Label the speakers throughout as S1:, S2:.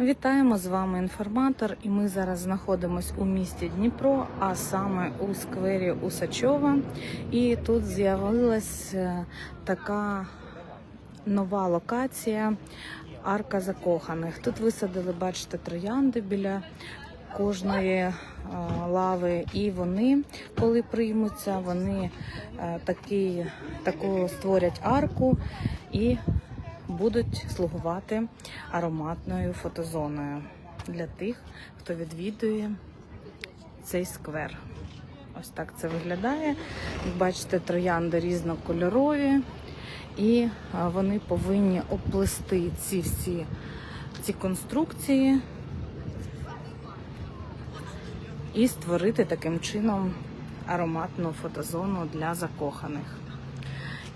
S1: Вітаємо з вами інформатор, і ми зараз знаходимося у місті Дніпро, а саме у сквері Усачова. І тут з'явилась е, така нова локація арка закоханих. Тут висадили, бачите, троянди біля кожної е, лави, і вони, коли приймуться, вони е, такі, таку створять арку і будуть слугувати ароматною фотозоною для тих, хто відвідує цей сквер. Ось так це виглядає. Як бачите, троянди різнокольорові, і вони повинні оплести ці всі ці конструкції і створити таким чином ароматну фотозону для закоханих.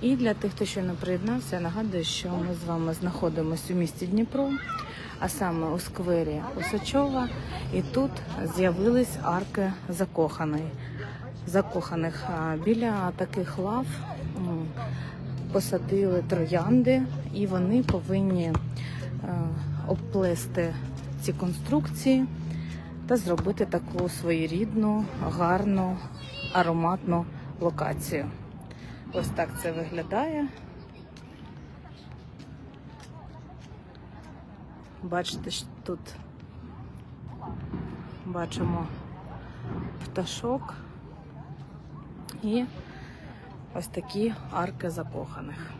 S1: І для тих, хто не приєднався, я нагадую, що ми з вами знаходимося у місті Дніпро, а саме у сквері Усачова. І тут з'явились арки закоханих. закоханих. Біля таких лав посадили троянди, і вони повинні е, обплести ці конструкції та зробити таку своєрідну, гарну, ароматну локацію. Ось так це виглядає. Бачите, що тут бачимо пташок і ось такі арки закоханих.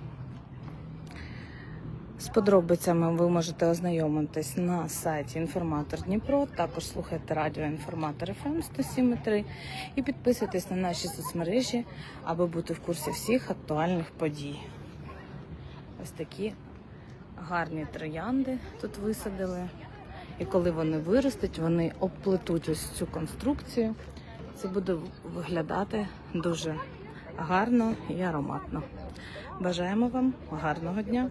S1: З подробицями ви можете ознайомитись на сайті Інформатор Дніпро. Також слухайте радіо Інформатор ФМ 107.3 і підписуйтесь на наші соцмережі, аби бути в курсі всіх актуальних подій. Ось такі гарні троянди тут висадили. І коли вони виростуть, вони обплетуть ось цю конструкцію. Це буде виглядати дуже гарно і ароматно. Бажаємо вам гарного дня!